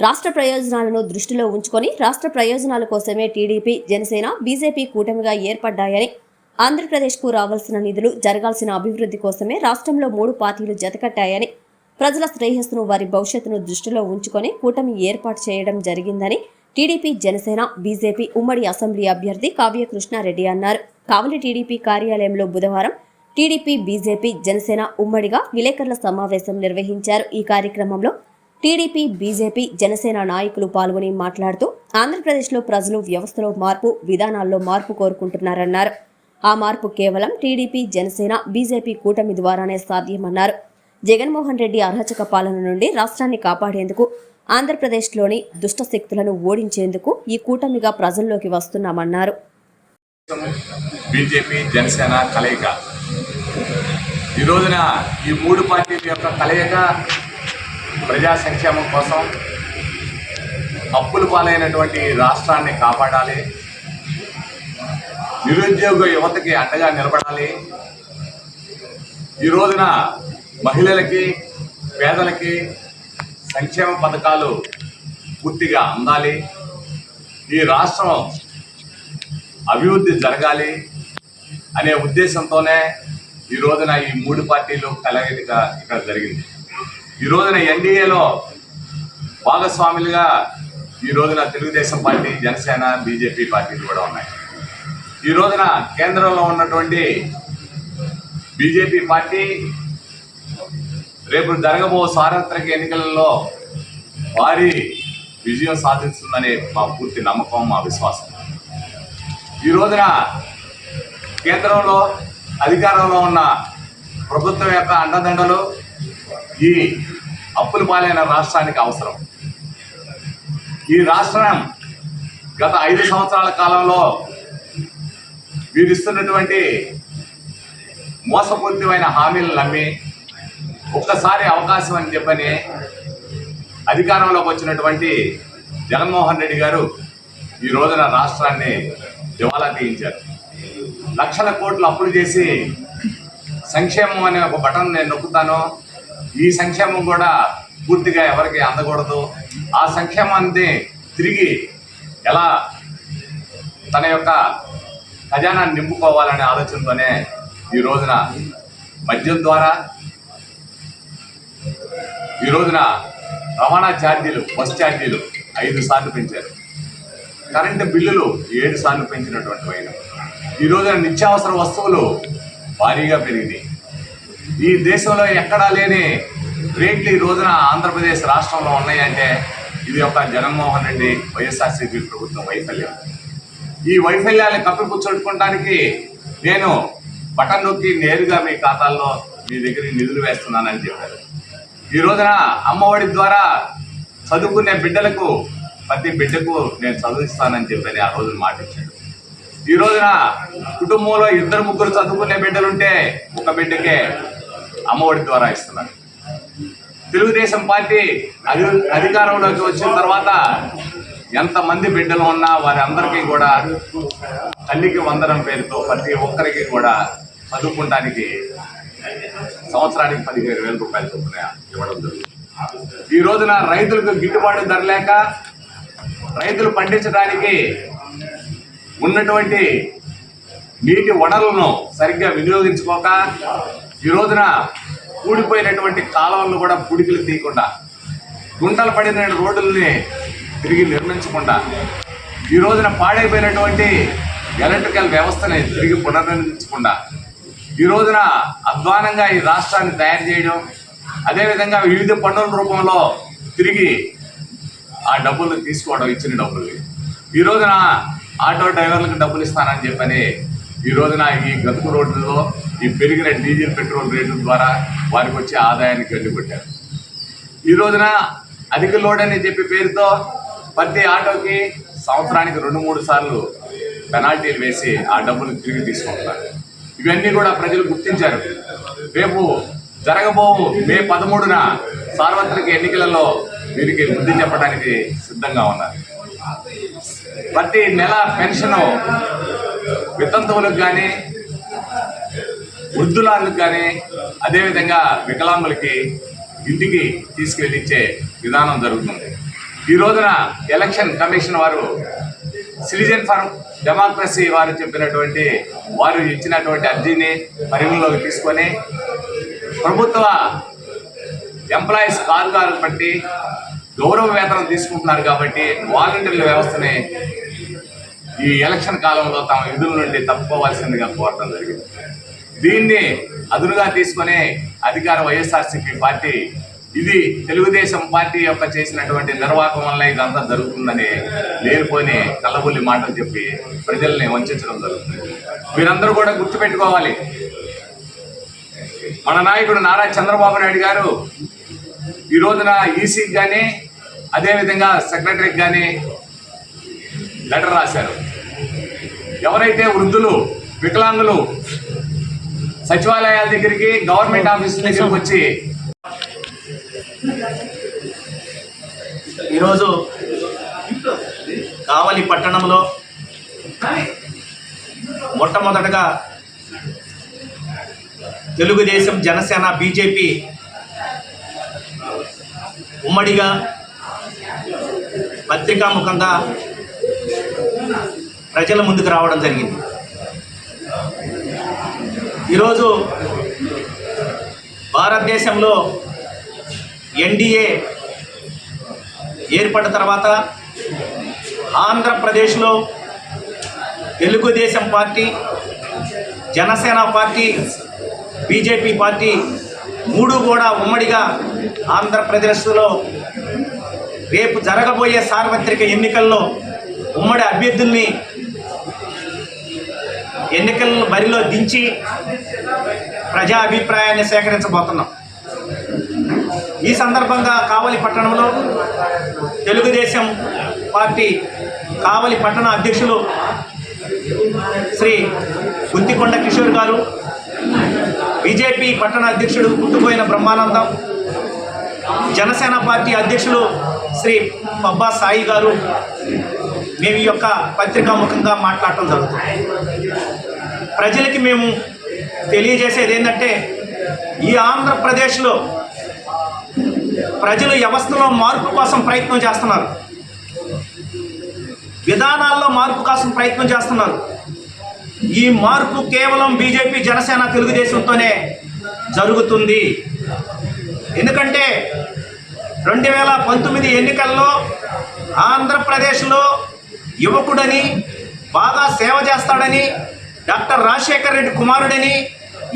రాష్ట్ర ప్రయోజనాలను దృష్టిలో ఉంచుకొని రాష్ట్ర ప్రయోజనాల కోసమే టీడీపీ జనసేన బీజేపీ కూటమిగా ఏర్పడ్డాయని ఆంధ్రప్రదేశ్కు రావాల్సిన నిధులు జరగాల్సిన అభివృద్ధి కోసమే రాష్ట్రంలో మూడు పార్టీలు జతకట్టాయని ప్రజల శ్రేయస్సును వారి భవిష్యత్తును దృష్టిలో ఉంచుకొని కూటమి ఏర్పాటు చేయడం జరిగిందని టీడీపీ జనసేన బీజేపీ ఉమ్మడి అసెంబ్లీ అభ్యర్థి కావ్య కృష్ణారెడ్డి అన్నారు. కావలి టీడీపీ కార్యాలయంలో బుధవారం టీడీపీ బీజేపీ జనసేన ఉమ్మడిగా విలేకరుల సమావేశం నిర్వహించారు. ఈ కార్యక్రమంలో టీడీపీ బీజేపీ జనసేన నాయకులు పాల్గొని మాట్లాడుతూ ఆంధ్రప్రదేశ్లో ప్రజలు వ్యవస్థలో మార్పు విధానాల్లో మార్పు కోరుకుంటున్నారన్నారు. ఆ మార్పు కేవలం టీడీపీ జనసేన బీజేపీ కూటమి ద్వారానే సాధ్యమన్నారు. జగన్మోహన్ రెడ్డి అర్హచక పాలన నుండి రాష్ట్రాన్ని కాపాడేందుకు ఆంధ్రప్రదేశ్లోని దుష్ట శక్తులను ఓడించేందుకు ఈ కూటమిగా ప్రజల్లోకి వస్తున్నామన్నారు. బీజేపీ జనసేన కలయిక. ఈ రోజున ఈ మూడు పార్టీల యొక్క కలయిక ప్రజా సంక్షేమం కోసం అప్పుల పాలైనటువంటి రాష్ట్రాన్ని కాపాడాలి. నిరుద్యోగ యువతకి అండగా నిలబడాలి. ఈ రోజున మహిళలకి పేదలకి సంక్షేమ పథకాలు పూర్తిగా అందాలి. ఈ రాష్ట్రం అభివృద్ధి జరగాలి అనే ఉద్దేశంతోనే ఈ రోజున ఈ మూడు పార్టీలు కలయిక ఇక్కడ జరిగింది. ఈ రోజున ఎన్డీఏలో భాగస్వాములుగా ఈ రోజున తెలుగుదేశం పార్టీ జనసేన బీజేపీ పార్టీలు కూడా ఉన్నాయి. ఈ రోజున కేంద్రంలో ఉన్నటువంటి బీజేపీ పార్టీ రేపు జరగబో సార్వత్రిక ఎన్నికలలో భారీ విజయం సాధిస్తుందనే మా పూర్తి నమ్మకం మా విశ్వాసం. ఈ రోజున కేంద్రంలో అధికారంలో ఉన్న ప్రభుత్వం యొక్క అండదండలు ఈ అప్పుల పాలైన రాష్ట్రానికి అవసరం. ఈ రాష్ట్రం గత ఐదు సంవత్సరాల కాలంలో వీరిస్తున్నటువంటి మోసపూరితమైన హామీలను నమ్మి ఒక్కసారి అవకాశం అని చెప్పని అధికారంలోకి వచ్చినటువంటి జగన్మోహన్ రెడ్డి గారు ఈ రోజున రాష్ట్రాన్ని దివాలా తీయించారు. లక్షల కోట్లు అప్పులు చేసి సంక్షేమం అనే ఒక బటన్ నేను నొక్కుతాను ఈ సంక్షేమం కూడా పూర్తిగా ఎవరికి అందకూడదు. ఆ సంక్షేమాన్ని తిరిగి ఎలా తన యొక్క ఖజానాన్ని నింపుకోవాలనే ఆలోచనతోనే ఈ రోజున మద్యం ద్వారా ఈ రోజున రవాణా ఛార్జీలు బస్ ఛార్జీలు ఐదు సార్లు పెంచారు. కరెంటు బిల్లులు ఏడు సార్లు పెంచినటువంటి వైన ఈ రోజున నిత్యావసర వస్తువులు భారీగా పెరిగినాయి. ఈ దేశంలో ఎక్కడా లేని రేట్లు ఈ రోజున ఆంధ్రప్రదేశ్ రాష్ట్రంలో ఉన్నాయంటే ఇది ఒక జగన్మోహన్ రెడ్డి వైఎస్ఆర్సీపీ ప్రభుత్వం వైఫల్యం. ఈ వైఫల్యాన్ని కప్పిపుచ్చుకోవడానికి నేను బటన్ నొక్కి నేరుగా మీ ఖాతాల్లో మీ దగ్గర నిధులు వేస్తున్నానని చెప్పారు. ఈ రోజున అమ్మఒడి ద్వారా చదువుకునే బిడ్డలకు ప్రతి బిడ్డకు నేను చదివిస్తానని చెప్పని ఆ రోజున మాట ఇచ్చాడు. ఈ రోజున కుటుంబంలో ఇద్దరు ముగ్గురు చదువుకునే బిడ్డలుంటే ఒక బిడ్డకే అమ్మఒడి ద్వారా ఇస్తున్నారు. తెలుగుదేశం పార్టీ అధి అధికారంలోకి వచ్చిన తర్వాత ఎంతమంది బిడ్డలు ఉన్నా వారి అందరికీ కూడా తల్లికి వందనం పేరుతో ప్రతి ఒక్కరికి కూడా చదువుకుంటానికి సంవత్సరానికి పదిహేడు వేల రూపాయలు చొప్పున ఇవ్వడం జరుగుతుంది. ఈ రోజున రైతులకు గిట్టుబాటు ధర లేక రైతులు పండించడానికి ఉన్నటువంటి నీటి వనరులను సరిగ్గా వినియోగించుకోక ఈ రోజున కూడిపోయినటువంటి కాలువలను కూడా పుడికిలు తీయకుండా గుంటలు పడిన రోడ్లని తిరిగి నిర్మించకుండా ఈ రోజున పాడైపోయినటువంటి ఎలక్ట్రికల్ వ్యవస్థని తిరిగి పునర్నిర్మించకుండా ఈ రోజున అధ్వానంగా ఈ రాష్ట్రాన్ని తయారు చేయడం అదేవిధంగా వివిధ పన్నుల రూపంలో తిరిగి ఆ డబ్బులు తీసుకోవడం ఇచ్చిన డబ్బులు ఈ రోజున ఆటో డ్రైవర్లకు డబ్బులు ఇస్తానని చెప్పని ఈ రోజున ఈ గతుకు రోడ్లలో ఈ పెరిగిన డీజిల్ పెట్రోల్ రేట్ల ద్వారా వారికి వచ్చే ఆదాయానికి అడ్డుకొట్టారు ఈ రోజున అధిక లోడ్ అని చెప్పి పేరుతో ప్రతి ఆటోకి సంవత్సరానికి రెండు మూడు సార్లు పెనాల్టీలు వేసి ఆ డబ్బులు తిరిగి తీసుకుంటున్నారు. ఇవన్నీ కూడా ప్రజలు గుర్తించారు. రేపు జరగబో మే పదమూడున సార్వత్రిక ఎన్నికలలో వీరికి బుద్ధి చెప్పడానికి సిద్ధంగా ఉన్నారు. ప్రతి నెల పెన్షన్ వితంతువులకు కానీ వృద్ధులకు కానీ అదేవిధంగా వికలాంగులకి ఇంటికి తీసుకెళ్ళించే విధానం జరుగుతుంది. ఈ రోజున ఎలక్షన్ కమిషన్ వారు సిటిజన్ ఫర్ డెమోక్రసీ వారు చెప్పినటువంటి వారు ఇచ్చినటువంటి అర్జీని పరిగణలోకి తీసుకొని ప్రభుత్వ ఎంప్లాయీస్ కార్గాలు బట్టి గౌరవ వేతనం తీసుకుంటున్నారు కాబట్టి వాలంటీర్ల వ్యవస్థని ఈ ఎలక్షన్ కాలంలో తమ విధుల నుండి తప్పుకోవాల్సిందిగా కోరటం జరిగింది. దీన్ని అదునుగా తీసుకొని అధికార వైఎస్ఆర్సీపీ పార్టీ ఇది తెలుగుదేశం పార్టీ యొక్క చేసినటువంటి నిర్వాహకం వల్ల ఇదంతా జరుగుతుందని లేనిపోని కళ్ళబుల్లి మాటలు చెప్పి ప్రజల్ని వంచడం జరుగుతుంది. మీరందరూ కూడా గుర్తుపెట్టుకోవాలి. మన నాయకుడు నారా చంద్రబాబు నాయుడు గారు ఈ రోజున ఈసీకి కానీ అదేవిధంగా సెక్రటరీకి కానీ లెటర్ రాశారు. ఎవరైతే వృద్ధులు వికలాంగులు సచివాలయాల దగ్గరికి గవర్నమెంట్ ఆఫీస్ దగ్గరికి వచ్చి. ఈరోజు కావలి పట్టణంలో మొట్టమొదటగా తెలుగుదేశం జనసేన బీజేపీ ఉమ్మడిగా పత్రికాముఖంగా ప్రజల ముందుకు రావడం జరిగింది. ఈరోజు భారతదేశంలో ఎన్డీఏ ఏర్పడిన తర్వాత ఆంధ్రప్రదేశ్లో Telugu Desam party Janasena party BJP party మూడు కూడా ఉమ్మడిగా ఆంధ్రప్రదేశ్లో రేపు జరగబోయే సార్వత్రిక ఎన్నికల్లో ఉమ్మడి అభ్యర్థుల్ని ఎన్నికల బరిలో దించి ప్రజా అభిప్రాయాన్ని సేకరించబోతున్నాం. ఈ సందర్భంగా కావలి పట్టణంలో తెలుగుదేశం పార్టీ కావలి పట్టణ అధ్యక్షులు శ్రీ గుత్తికొండ కిషోర్ గారు బీజేపీ పట్టణ అధ్యక్షుడు పుట్టుపోయిన బ్రహ్మానందం జనసేన పార్టీ అధ్యక్షులు శ్రీ పబ్బా సాయి గారు మేము ఈ యొక్క పత్రికాముఖంగా మాట్లాడటం జరుగుతుంది. ప్రజలకి మేము తెలియజేసేది ఏంటంటే ఈ ఆంధ్రప్రదేశ్లో ప్రజలు వ్యవస్థలో మార్పు కోసం ప్రయత్నం చేస్తున్నారు. విధానాల్లో మార్పు కోసం ప్రయత్నం చేస్తున్నారు. ఈ మార్పు కేవలం బీజేపీ జనసేన తెలుగుదేశంతోనే జరుగుతుంది. ఎందుకంటే రెండు వేల పంతొమ్మిది ఎన్నికల్లో ఆంధ్రప్రదేశ్లో యువకుడని బాగా సేవ చేస్తాడని డాక్టర్ రాజశేఖర్ రెడ్డి కుమారుడని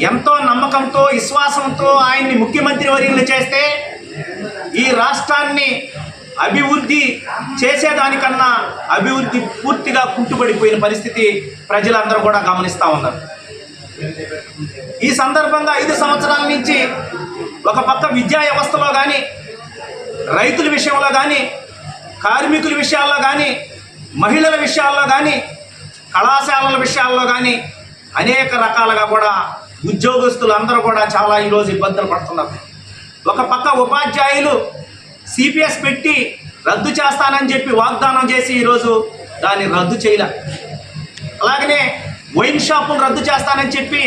ఎంతో నమ్మకంతో విశ్వాసంతో ఆయన్ని ముఖ్యమంత్రి వర్యులు చేస్తే ఈ రాష్ట్రాన్ని అభివృద్ధి చేసేదానికన్నా అభివృద్ధి పూర్తిగా కుంటుపడిపోయిన పరిస్థితి ప్రజలందరూ కూడా గమనిస్తూ ఉన్నారు. ఈ సందర్భంగా ఐదు సంవత్సరాల నుంచి ఒక పక్క విద్యా వ్యవస్థలో కానీ రైతుల విషయంలో కానీ కార్మికుల విషయాల్లో కానీ మహిళల విషయాల్లో కానీ కళాశాలల విషయాల్లో కానీ అనేక రకాలుగా కూడా ఉద్యోగస్తులు అందరూ కూడా చాలా ఈరోజు ఇబ్బందులు పడుతున్నారు. ఒక పక్క ఉపాధ్యాయులు సిపిఎస్ పెట్టి రద్దు చేస్తానని చెప్పి వాగ్దానం చేసి ఈరోజు దాన్ని రద్దు చేయలే. అలాగనే వైన్ షాపులు రద్దు చేస్తానని చెప్పి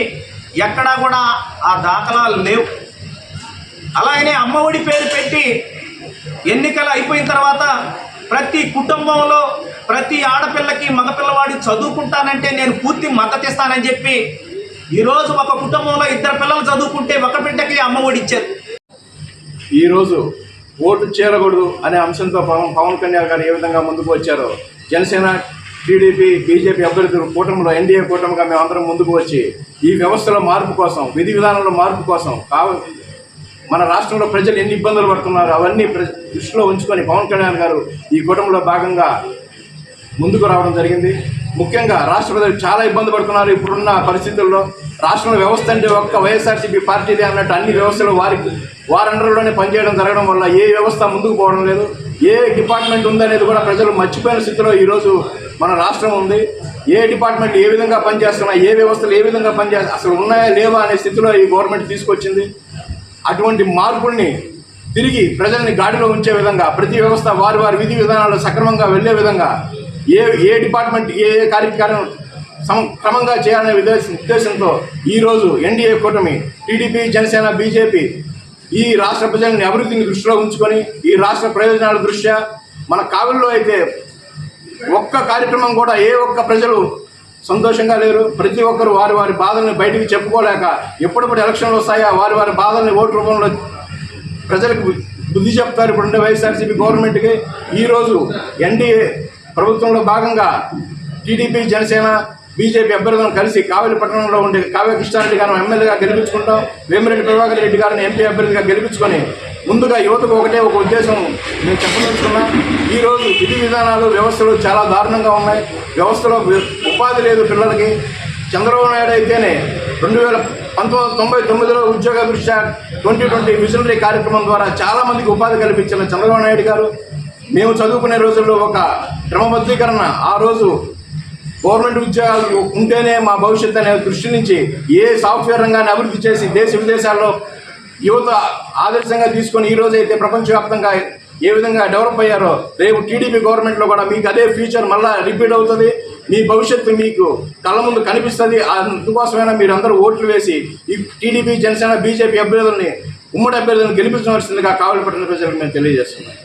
ఎక్కడా కూడా ఆ దాఖలాలు లేవు. అలాగనే అమ్మఒడి పేరు పెట్టి ఎన్నికలు అయిపోయిన తర్వాత ప్రతి కుటుంబంలో ప్రతి ఆడపిల్లకి మగపిల్లవాడు చదువుకుంటానంటే నేను పూర్తి మద్దతిస్తానని చెప్పి ఈరోజు ఒక కుటుంబంలో ఇద్దరు పిల్లలు చదువుకుంటే ఒక బిడ్డకి అమ్మ ఇచ్చారు ఈరోజు ఓటు చేరకూడదు అనే అంశంతో పవన్ పవన్ కళ్యాణ్ గారు ఏ విధంగా ముందుకు వచ్చారో జనసేన టీడీపీ బీజేపీ అభ్యర్థులు కూటమిలో ఎన్డీఏ కూటమిగా మేము అందరం ముందుకు వచ్చి ఈ వ్యవస్థలో మార్పు కోసం విధి విధానంలో మార్పు కోసం కావ మన రాష్ట్రంలో ప్రజలు ఎన్ని ఇబ్బందులు పడుతున్నారు అవన్నీ దృష్టిలో ఉంచుకొని పవన్ కళ్యాణ్ గారు ఈ కూటమిలో భాగంగా ముందుకు రావడం జరిగింది. ముఖ్యంగా రాష్ట్ర ప్రజలు చాలా ఇబ్బంది పడుతున్నారు ఇప్పుడున్న పరిస్థితుల్లో. రాష్ట్రంలో వ్యవస్థ అంటే ఒక్క వైఎస్ఆర్సీపీ పార్టీదే అన్నట్టు అన్ని వ్యవస్థలు వారికి వారి అండర్లోనే పనిచేయడం జరగడం వల్ల ఏ వ్యవస్థ ముందుకు పోవడం లేదు. ఏ డిపార్ట్మెంట్ ఉందనేది కూడా ప్రజలు మర్చిపోయిన స్థితిలో ఈరోజు మన రాష్ట్రం ఉంది. ఏ డిపార్ట్మెంట్ ఏ విధంగా పనిచేస్తున్నాయి ఏ వ్యవస్థలు ఏ విధంగా పనిచేస్తా అసలు ఉన్నాయా లేవా అనే స్థితిలో ఈ గవర్నమెంట్ తీసుకొచ్చింది. అటువంటి మార్పుల్ని తిరిగి ప్రజల్ని గాడిలో ఉంచే విధంగా ప్రతి వ్యవస్థ వారి వారి విధి విధానాలు సక్రమంగా వెళ్ళే విధంగా ఏ ఏ డిపార్ట్మెంట్ ఏ ఏ కార్యక్రమం సమ క్రమంగా చేయాలనే ఉద్దేశం ఉద్దేశంతో ఈరోజు ఎన్డీఏ కూటమి టీడీపీ జనసేన బీజేపీ ఈ రాష్ట్ర ప్రజల్ని అభివృద్ధిని దృష్టిలో ఉంచుకొని ఈ రాష్ట్ర ప్రయోజనాల దృష్ట్యా మన కావుల్లో అయితే ఒక్క కార్యక్రమం కూడా ఏ ఒక్క ప్రజలు సంతోషంగా లేరు. ప్రతి ఒక్కరు వారి వారి బాధల్ని బయటికి చెప్పుకోలేక ఎప్పుడప్పుడు ఎలక్షన్లు వస్తాయా వారి వారి బాధల్ని ఓటు రూపంలో ప్రజలకు బుద్ధి చెప్తారు. ఇప్పుడు ఉండే వైఎస్ఆర్సీపీ గవర్నమెంట్కి ఈరోజు ఎన్డీఏ ప్రభుత్వంలో భాగంగా టీడీపీ జనసేన బీజేపీ అభ్యర్థులను కలిసి కావలి పట్టణంలో ఉండే కావ్య కృష్ణారెడ్డి గారిని ఎమ్మెల్యేగా గెలిపించుకుంటాం. వేమిరెడ్డి ప్రభాకర్ రెడ్డి గారిని ఎంపీ అభ్యర్థిగా గెలిపించుకొని ముందుగా యువతకు ఒకటే ఒక ఉద్దేశం నేను చెప్పదలుచుకున్నా. ఈరోజు విధి విధానాలు వ్యవస్థలు చాలా దారుణంగా ఉన్నాయి. వ్యవస్థలో ఉపాధి లేదు పిల్లలకి. చంద్రబాబు నాయుడు అయితేనే రెండు వేల పంతొమ్మిది తొంభై తొమ్మిదిలో ఉద్యోగ దృష్ట్యా ట్వంటీ ట్వంటీ విజనరీ కార్యక్రమం ద్వారా చాలామందికి ఉపాధి కల్పించిన చంద్రబాబు నాయుడు గారు. మేము చదువుకునే రోజుల్లో ఒక క్రమబద్ధీకరణ. ఆ రోజు గవర్నమెంట్ ఉద్యోగాలు ఉంటేనే మా భవిష్యత్తు అనే దృష్టి నుంచి ఏ సాఫ్ట్వేర్ రంగాన్ని అభివృద్ధి చేసి దేశ విదేశాల్లో యువత ఆదర్శంగా తీసుకొని ఈ రోజు అయితే ప్రపంచవ్యాప్తంగా ఏ విధంగా డెవలప్ అయ్యారో రేపు టీడీపీ గవర్నమెంట్లో కూడా మీకు అదే ఫ్యూచర్ మళ్ళా రిపీట్ అవుతుంది. మీ భవిష్యత్తు మీకు కళ్ళ ముందు కనిపిస్తుంది. అందుకోసమైనా మీరు అందరూ ఓట్లు వేసి ఈ టీడీపీ జనసేన బీజేపీ అభ్యర్థుల్ని ఉమ్మడి అభ్యర్థులను గెలిపించవలసిందిగా కావలి పట్టణ ప్రజలకు మేము తెలియజేస్తున్నాం.